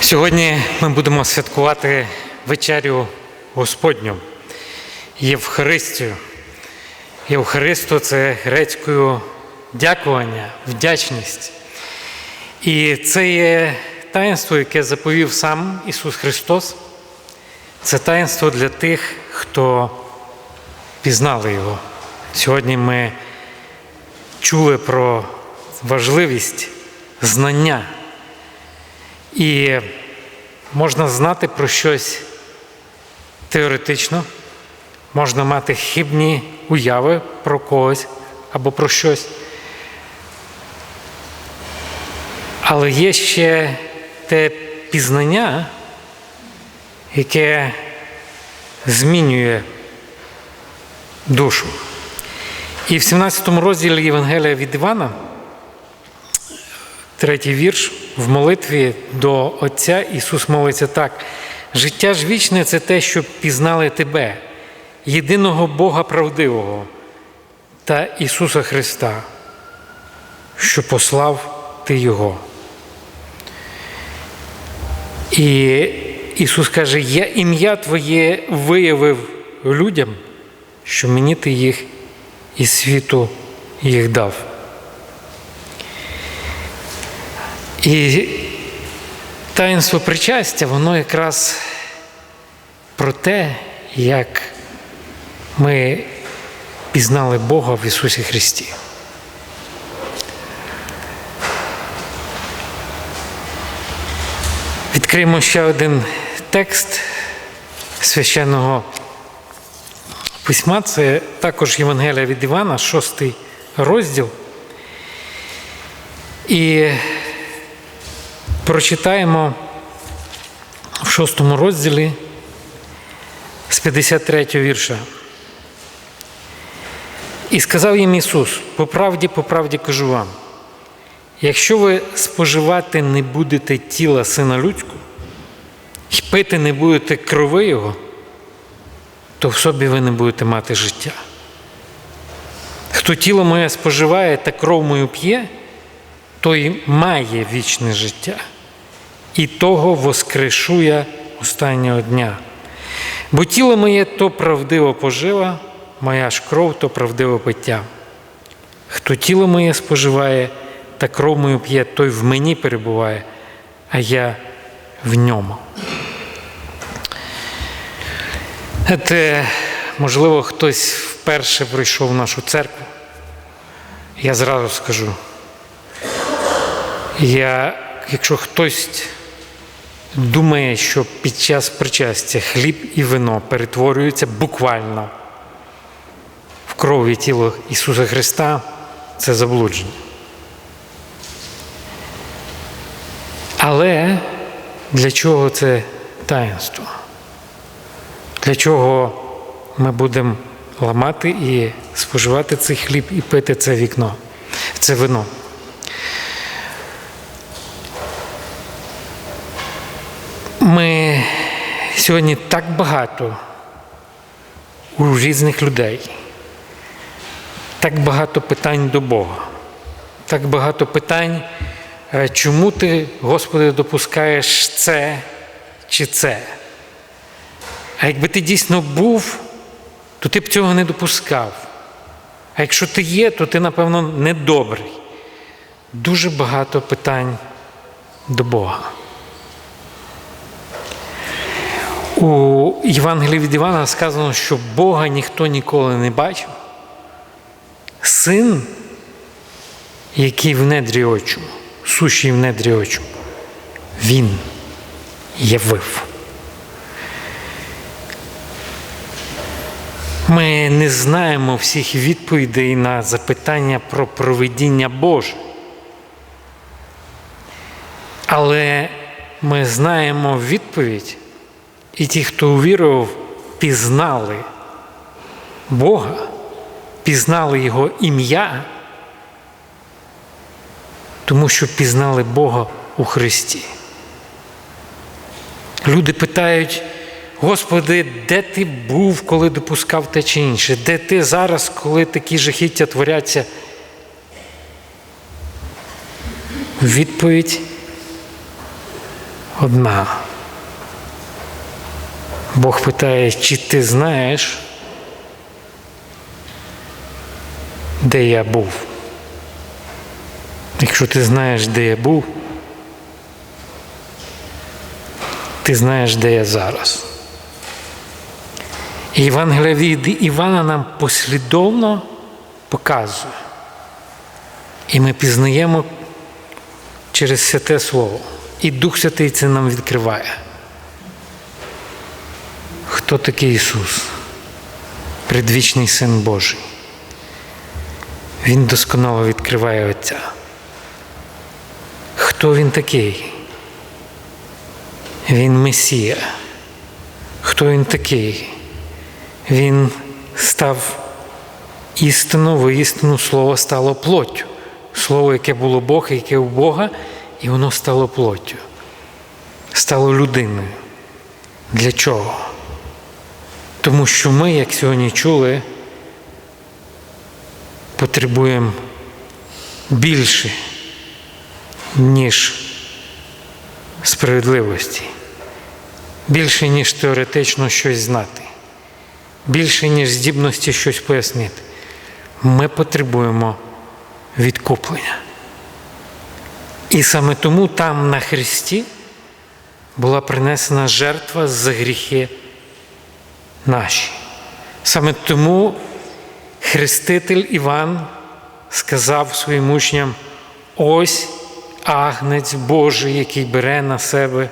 Сьогодні ми будемо святкувати вечерю Господню Євхаристію. Євхаристо це грецькою дякування, вдячність. І це є таїнство, яке заповів сам Ісус Христос. Це таїнство для тих, хто пізнали Його. Сьогодні ми чули про важливість знання. І можна знати про щось теоретично, можна мати хибні уяви про когось або про щось. Але є ще те пізнання, яке змінює душу. І в 17 розділі Євангелія від Івана, третій вірш, в молитві до Отця Ісус молиться так. Життя ж вічне це те, щоб пізнали Тебе, єдиного Бога правдивого та Ісуса Христа, що послав Ти Його. І Ісус каже, я ім'я Твоє виявив людям, що мені ти їх із світу їх дав. І таїнство причастя, воно якраз про те, як ми пізнали Бога в Ісусі Христі. Відкриємо ще один текст священного письма. Це також Євангелія від Івана, шостий розділ. І прочитаємо в шостому розділі з 53 вірша. І сказав їм Ісус: по правді, по правді кажу вам, якщо ви споживати не будете тіла Сина Людського і пити не будете крови Його, то в собі ви не будете мати життя. Хто тіло моє споживає та кров мою п'є, той має вічне життя, і того воскрешу я останнього дня. Бо тіло моє то правдиво пожива, моя ж кров то правдиве пиття. Хто тіло моє споживає та кров мою п'є, той в мені перебуває, а я в ньому. Це, можливо, хтось вперше прийшов в нашу церкву. Я зразу скажу. Я, якщо хтось думає, що під час причастя хліб і вино перетворюються буквально в кров і тіло Ісуса Христа, це заблудження. Але для чого це таїнство? Для чого ми будемо ламати і споживати цей хліб і пити це вікно, це вино? Ми сьогодні так багато у різних людей, так багато питань до Бога, так багато питань, е, чому ти, Господи, допускаєш це чи це? А якби ти дійсно був, то ти б цього не допускав. А якщо ти є, то ти, напевно, недобрий. Дуже багато питань до Бога. У Євангелії від Івана сказано, що Бога ніхто ніколи не бачив. Син, який в недрі очу, сущий в недрі очу, він явив. Ми не знаємо всіх відповідей на запитання про проведіння Боже. Але ми знаємо відповідь, і ті, хто увірував, пізнали Бога, пізнали Його ім'я, тому що пізнали Бога у Христі. Люди питають, Господи, де ти був, коли допускав те чи інше? Де ти зараз, коли такі жахіття творяться? Відповідь одна. Бог питає, чи ти знаєш, де я був? Якщо ти знаєш, де я був, ти знаєш, де я зараз. Євангелія від Івана нам послідовно показує. І ми пізнаємо через святе Слово. І Дух Святий це нам відкриває. Хто такий Ісус? Предвічний Син Божий. Він досконало відкриває Отця. Хто він такий? Він Месія. Хто він такий? Він став істину, воістину слово стало плоттю. Слово, яке було Бог, яке у Бога, і воно стало плоттю. Стало людиною. Для чого? Тому що ми, як сьогодні чули, потребуємо більше, ніж справедливості, більше, ніж теоретично щось знати, більше, ніж здібності щось пояснити. Ми потребуємо відкуплення. І саме тому там на Христі була принесена жертва за гріхи наші. Саме тому Хреститель Іван сказав своїм учням: ось агнець Божий, який бере на себе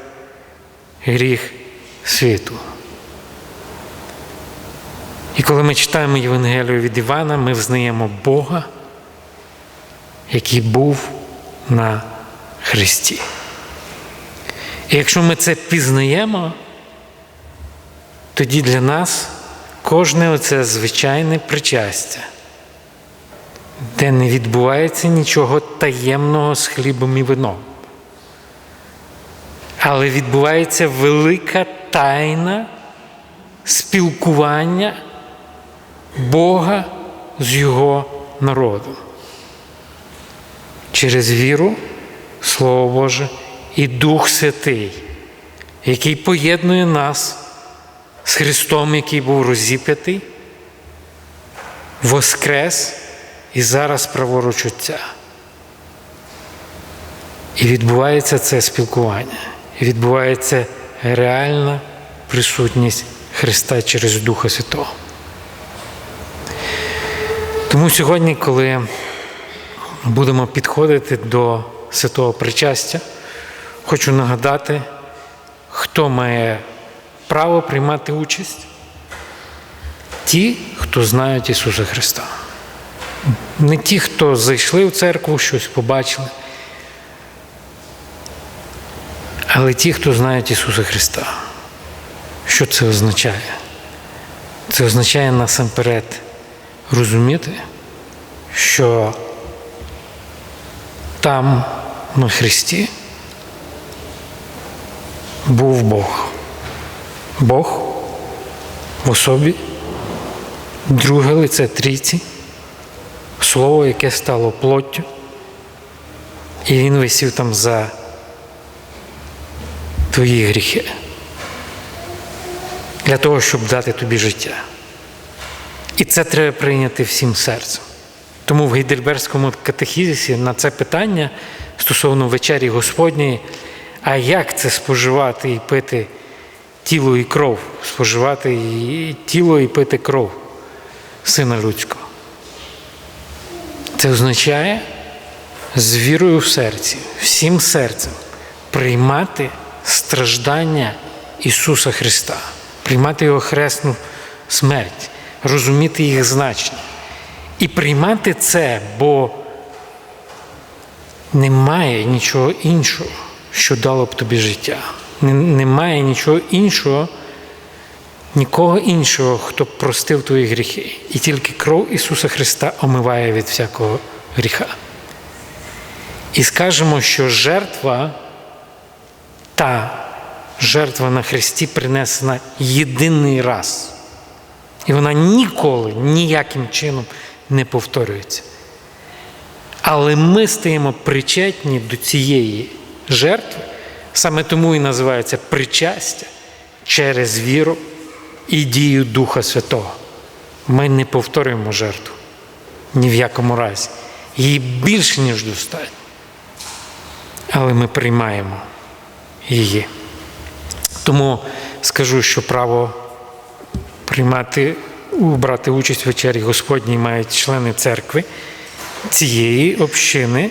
гріх світу. І коли ми читаємо Євангелію від Івана, ми взнаємо Бога, який був на Христі. І якщо ми це пізнаємо, тоді для нас кожне оце звичайне причастя, де не відбувається нічого таємного з хлібом і вином. Але відбувається велика тайна спілкування Бога з Його народом. Через віру, Слово Боже, і Дух Святий, який поєднує нас з Христом, який був розіп'ятий, воскрес і зараз праворуч Отця. І відбувається це спілкування, і відбувається реальна присутність Христа через Духа Святого. Тому сьогодні, коли будемо підходити до святого причастя, хочу нагадати, хто має право приймати участь. Ті, хто знають Ісуса Христа. Не ті, хто зайшли в церкву, щось побачили, але ті, хто знають Ісуса Христа. Що це означає? Це означає насамперед розуміти, що там на Христі був Бог. Бог в особі, друге лице трійці, слово, яке стало плоттю, і він висів там за твої гріхи. Для того, щоб дати тобі життя. І це треба прийняти всім серцем. Тому в Гейдельберському катехізисі на це питання стосовно вечері Господньої, а як це споживати і пити тіло і кров, споживати і тіло і пити кров Сина Людського. Це означає з вірою в серці, всім серцем приймати страждання Ісуса Христа, приймати Його хресну смерть, розуміти їх значення. І приймати це, бо немає нічого іншого, що дало б тобі життя. Немає нічого іншого, нікого іншого, хто б простив твої гріхи. І тільки кров Ісуса Христа омиває від всякого гріха. І скажемо, що жертва, та жертва на Христі принесена єдиний раз. І вона ніколи ніяким чином не повторюється. Але ми стаємо причетні до цієї жертви, саме тому і називається причастя через віру і дію Духа Святого. Ми не повторюємо жертву ні в якому разі. Її більше, ніж достатньо. Але ми приймаємо її. Тому скажу, що право приймати, брати участь в вечері Господній мають члени церкви цієї общини,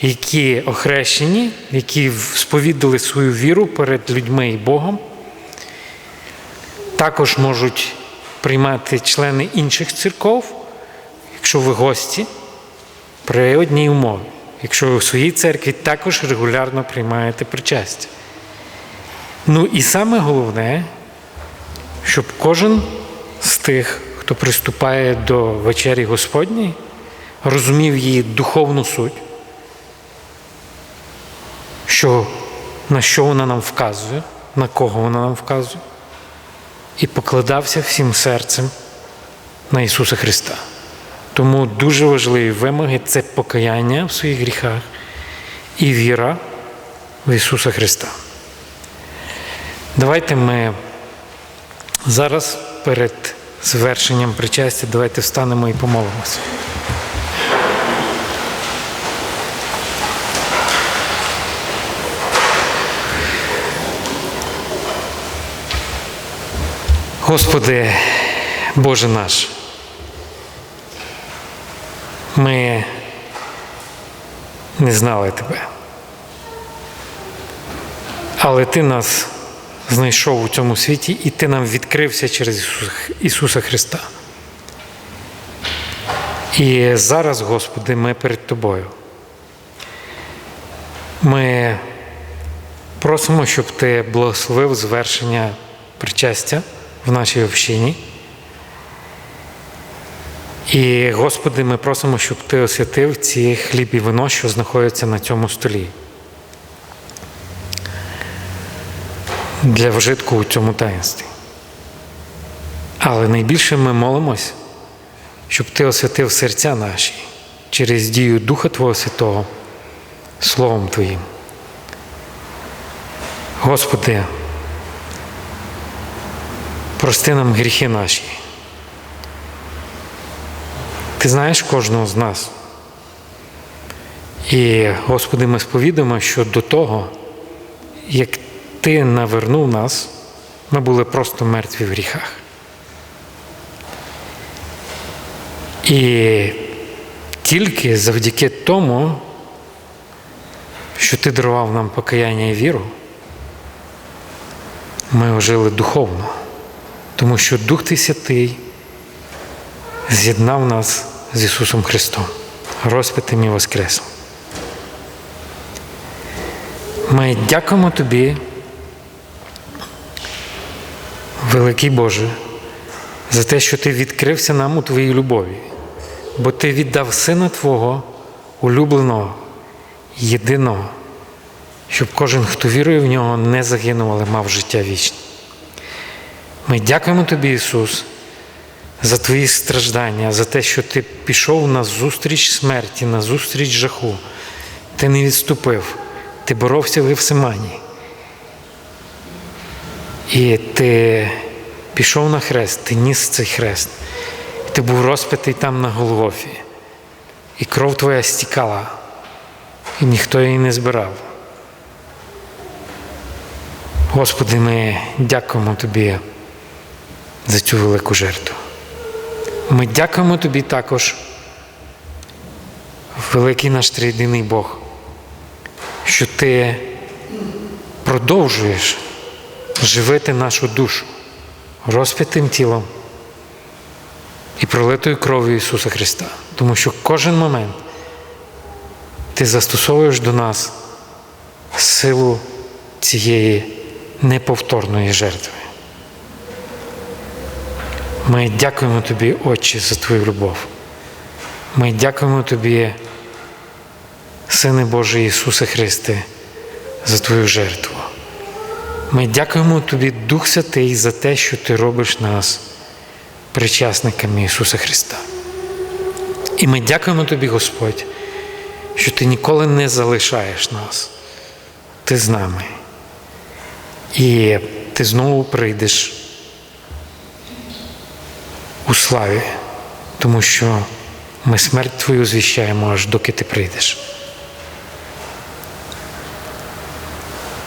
які охрещені, які сповідали свою віру перед людьми і Богом. Також можуть приймати члени інших церков, якщо ви гості, при одній умові. Якщо ви в своїй церкві також регулярно приймаєте причастя. Ну і саме головне, щоб кожен з тих, хто приступає до вечері Господньої, розумів її духовну суть, що, на що вона нам вказує, на кого вона нам вказує, і покладався всім серцем на Ісуса Христа. Тому дуже важливі вимоги це покаяння в своїх гріхах і віра в Ісуса Христа. Давайте ми зараз перед звершенням причастя, давайте встанемо і помолимося. Господи, Боже наш, ми не знали Тебе. Але Ти нас знайшов у цьому світі, і Ти нам відкрився через Ісуса, Христа. І зараз, Господи, ми перед Тобою. Ми просимо, щоб Ти благословив звершення причастя в нашій общині. І, Господи, ми просимо, щоб Ти освятив ці хліб і вино, що знаходяться на цьому столі. Для вжитку у цьому таїнстві. Але найбільше ми молимось, щоб Ти освятив серця наші через дію Духа Твого Святого, Словом Твоїм. Господи, прости нам гріхи наші. Ти знаєш кожного з нас. І, Господи, ми сповідуємо, що до того, як Ти навернув нас, ми були просто мертві в гріхах. І тільки завдяки тому, що Ти дарував нам покаяння і віру, ми ожили духовно, тому що Дух Ти Святий з'єднав нас з Ісусом Христом, розпитим і Воскреслим. Ми дякуємо Тобі, великий Боже, за те, що Ти відкрився нам у Твоїй любові, бо Ти віддав Сина Твого, улюбленого, єдиного, щоб кожен, хто вірує в нього, не загинув, але мав життя вічне. Ми дякуємо Тобі, Ісус, за Твої страждання, за те, що Ти пішов на зустріч смерті, на зустріч жаху. Ти не відступив, ти боровся в Гефсимані. І ти пішов на хрест, ти ніс цей хрест. Ти був розпитий там на Голгофі. І кров твоя стікала, і ніхто її не збирав. Господи, ми дякуємо Тобі за цю велику жертву. Ми дякуємо Тобі також, великий наш триєдиний Бог, що Ти продовжуєш живити нашу душу розп'ятим тілом і пролитою кров'ю Ісуса Христа. Тому що кожен момент Ти застосовуєш до нас силу цієї неповторної жертви. Ми дякуємо Тобі, Отче, за Твою любов. Ми дякуємо Тобі, Сине Божий Ісусе Христе, за Твою жертву. Ми дякуємо Тобі, Дух Святий, за те, що Ти робиш нас причасниками Ісуса Христа. І ми дякуємо Тобі, Господь, що Ти ніколи не залишаєш нас. Ти з нами. І Ти знову прийдеш у славі, тому що ми смерть Твою звіщаємо, аж доки Ти прийдеш.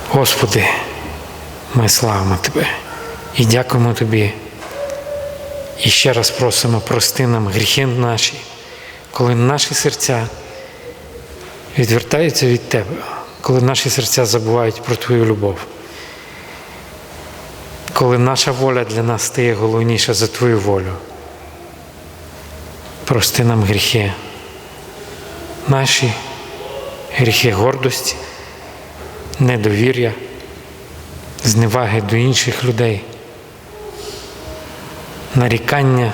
Господи, ми славимо Тебе і дякуємо Тобі. І ще раз просимо, прости нам гріхи наші, коли наші серця відвертаються від Тебе, коли наші серця забувають про Твою любов, коли наша воля для нас стає головніша за Твою волю. Прости нам гріхи, наші гріхи гордості, недовір'я, зневаги до інших людей, нарікання.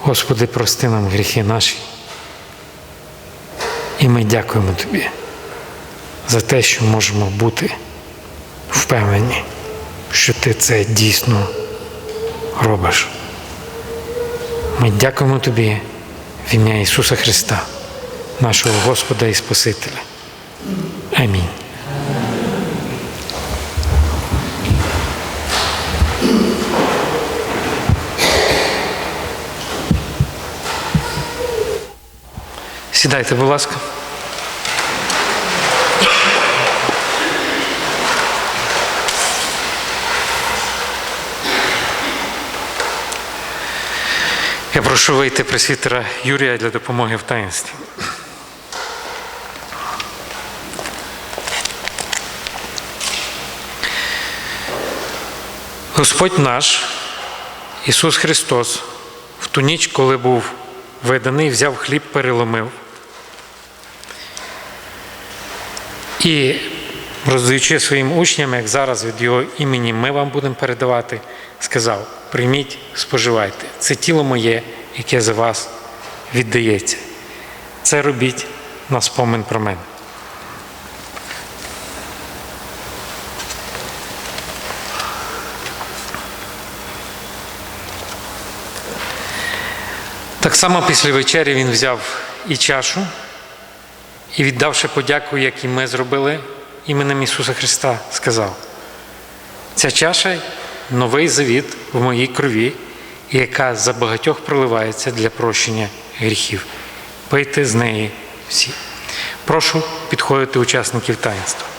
Господи, прости нам гріхи наші. І ми дякуємо Тобі за те, що можемо бути впевнені, що Ти це дійсно робиш. Ми дякуємо Тобі в ім'я Ісуса Христа, нашого Господа і Спасителя. Амінь. Сідайте, будь ласка. Я прошу вийти пресвітера Юрія для допомоги в таїнстві. Господь наш, Ісус Христос, в ту ніч, коли був виданий, взяв хліб, переломив. І, роздаючи своїм учням, як зараз від Його імені ми вам будемо передавати, сказав: прийміть, споживайте. Це тіло моє, яке за вас віддається. Це робіть на спомин про мене. Так само після вечері він взяв і чашу, і, віддавши подяку, як і ми зробили іменем Ісуса Христа, сказав: ця чаша новий завіт в моїй крові, яка за багатьох проливається для прощення гріхів. Пийте з неї всі. Прошу підходити учасників таїнства.